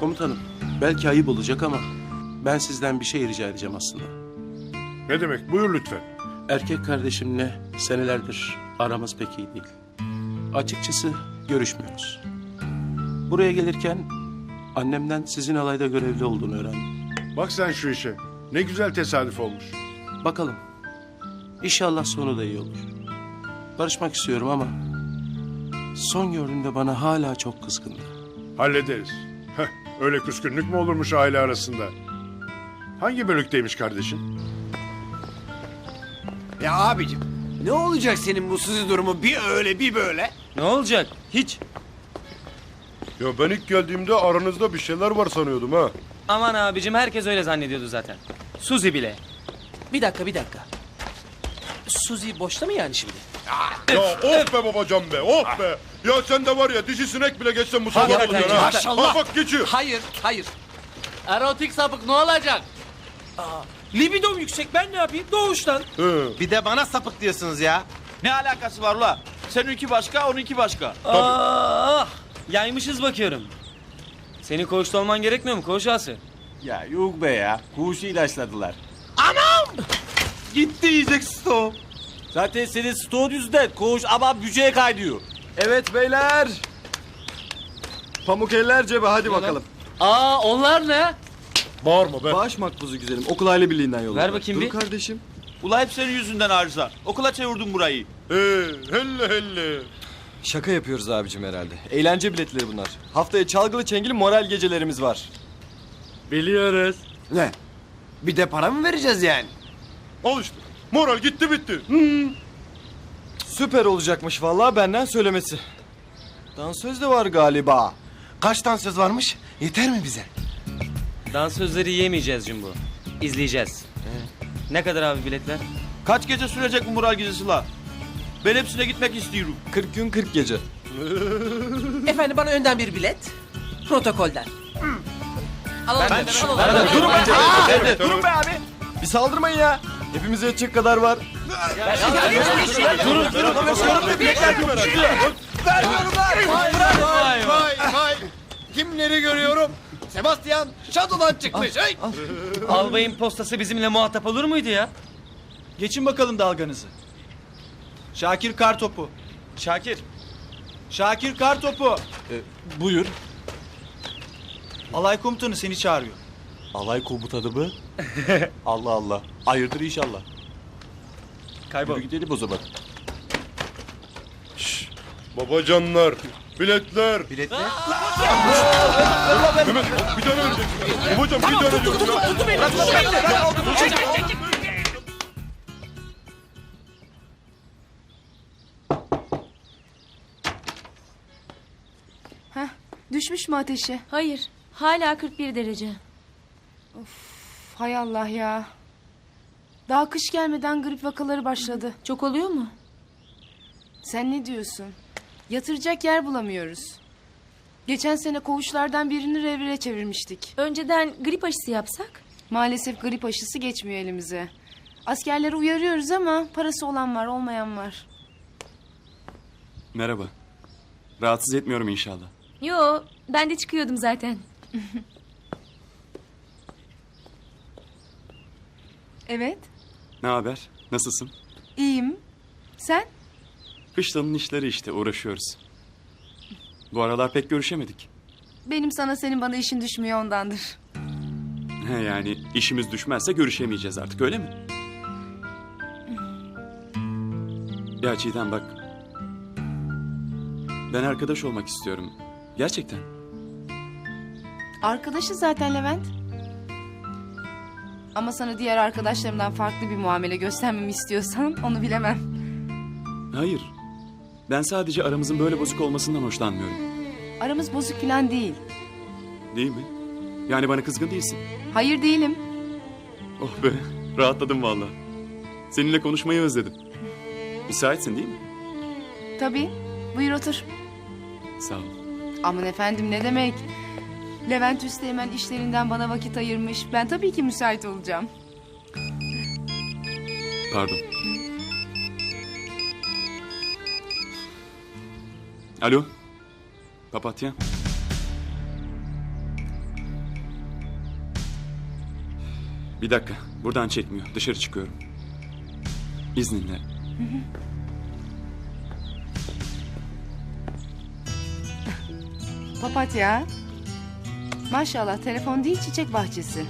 Komutanım, belki ayıp olacak ama ben sizden bir şey rica edeceğim aslında. Ne demek? Buyur lütfen. Erkek kardeşimle senelerdir aramız pek iyi değil. Açıkçası görüşmüyoruz. Buraya gelirken annemden sizin alayda görevli olduğunu öğrendim. Bak sen şu işe. Ne güzel tesadüf olmuş. Bakalım. İnşallah sonu da iyi olur. Barışmak istiyorum ama son gördüğümde bana hala çok kızgındı. Hallederiz. Heh, öyle küskünlük mü olurmuş aile arasında? Hangi bölükteymiş kardeşin? Ya abicim ne olacak senin bu Suzi durumu bir öyle bir böyle? Ne olacak? Hiç. Ya ben ilk geldiğimde aranızda bir şeyler var sanıyordum ha. Aman abicim herkes öyle zannediyordu zaten. Suzi bile. Bir dakika bir dakika. Suzi boşta mı yani şimdi? Ya of be babacan be of be. Ya sen de var ya dişi sinek bile geçsen bu sabah oluyor ha. Maşallah. Bak bak geçiyor. Hayır, hayır. Erotik sapık ne olacak? Libidom yüksek ben ne yapayım? Doğuştan. He. Bir de bana sapık diyorsunuz ya. Ne alakası var ula? Seninki başka, onunki başka. Ah! Yaymışız bakıyorum. Senin koğuşta olman gerekmiyor mu koğuş ağası? Ya yok be ya. Kuşu ilaçladılar. Gitti yiyecek sto. Zaten senin stoğun yüzünden koğuş ama büceye kaynıyor. Evet beyler. Pamuk eller cebe hadi bakalım. Aa onlar ne? Bağırma be. Bağış makbuzu güzelim. Okul aile birliğinden yolladım. Ver bakayım Dur bir. kardeşim. Ula hep senin yüzünden arıza. Okula çevirdim burayı. Ee, helle helle. Şaka yapıyoruz abicim herhalde. Eğlence biletleri bunlar. Haftaya çalgılı çengili moral gecelerimiz var. Biliyoruz. Ne? Bir de para mı vereceğiz yani? Al işte. Moral gitti bitti. Süper olacakmış vallahi benden söylemesi. Dansöz de var galiba. Kaç dansöz varmış? Yeter mi bize? Dansözleri yemeyeceğiz Jumbo. İzleyeceğiz. Ne kadar abi biletler? Kaç gece sürecek bu moral gecesi la? Ben hepsine gitmek istiyorum. 40 gün 40 gece. Efendim bana önden bir bilet. Protokolden. Alalım Ben-. Ben- alalım. Durun be. Evet, Durun be abi. Bir saldırmayın ya. Hepimize yetecek kadar var. Vay vay. Kimleri görüyorum? Sebastian şatodan çıkmış. Hey! Albayın postası bizimle muhatap olur muydu ya? Geçin bakalım dalganızı. Şakir Kartopu. Şakir. Şakir Kartopu. Buyur. Alay komutanı seni çağırıyor. Alay komutanı mı? Allah Allah. Hayırdır inşallah. Kaybol. Yürü gidelim o zaman. Babacanlar. Biletler. Biletler? Mehmet bir tane vereceksin. Babacam bir tane diyorum ya. Düşmüş mü ateşi? Hayır. Hala 41 derece. Hay Allah ya. Daha kış gelmeden grip vakaları başladı. Çok oluyor mu? Sen ne diyorsun? Yatıracak yer bulamıyoruz. Geçen sene koğuşlardan birini revire çevirmiştik. Önceden grip aşısı yapsak? Maalesef grip aşısı geçmiyor elimize. Askerleri uyarıyoruz ama parası olan var olmayan var. Merhaba. Rahatsız etmiyorum inşallah. Yo, ben de çıkıyordum zaten. Evet Ne haber? Nasılsın? iyiyim. Sen? Kışlanın işleri işte uğraşıyoruz. Bu aralar pek görüşemedik. Benim sana senin bana işin düşmüyor ondandır. He yani işimiz düşmezse görüşemeyeceğiz artık öyle mi? Ya Çiğdem bak. Ben arkadaş olmak istiyorum. Gerçekten. Arkadaşız zaten Levent. Ama sana diğer arkadaşlarımdan farklı bir muamele göstermemi istiyorsan onu bilemem. Hayır. Ben sadece aramızın böyle bozuk olmasından hoşlanmıyorum. Aramız bozuk falan değil. Değil mi? Yani bana kızgın değilsin. Hayır değilim. Oh be, rahatladım vallahi. Seninle konuşmayı özledim. Müsaitsin değil mi? Tabii. Buyur otur. Sağ ol. Aman efendim ne demek? Levent Üsteğmen işlerinden bana vakit ayırmış. Ben tabii ki müsait olacağım. Pardon. Alo. Papatya. Bir dakika. Buradan çekmiyor. Dışarı çıkıyorum. İzninle. Hı hı. Papatya. Maşallah telefon değil çiçek bahçesi.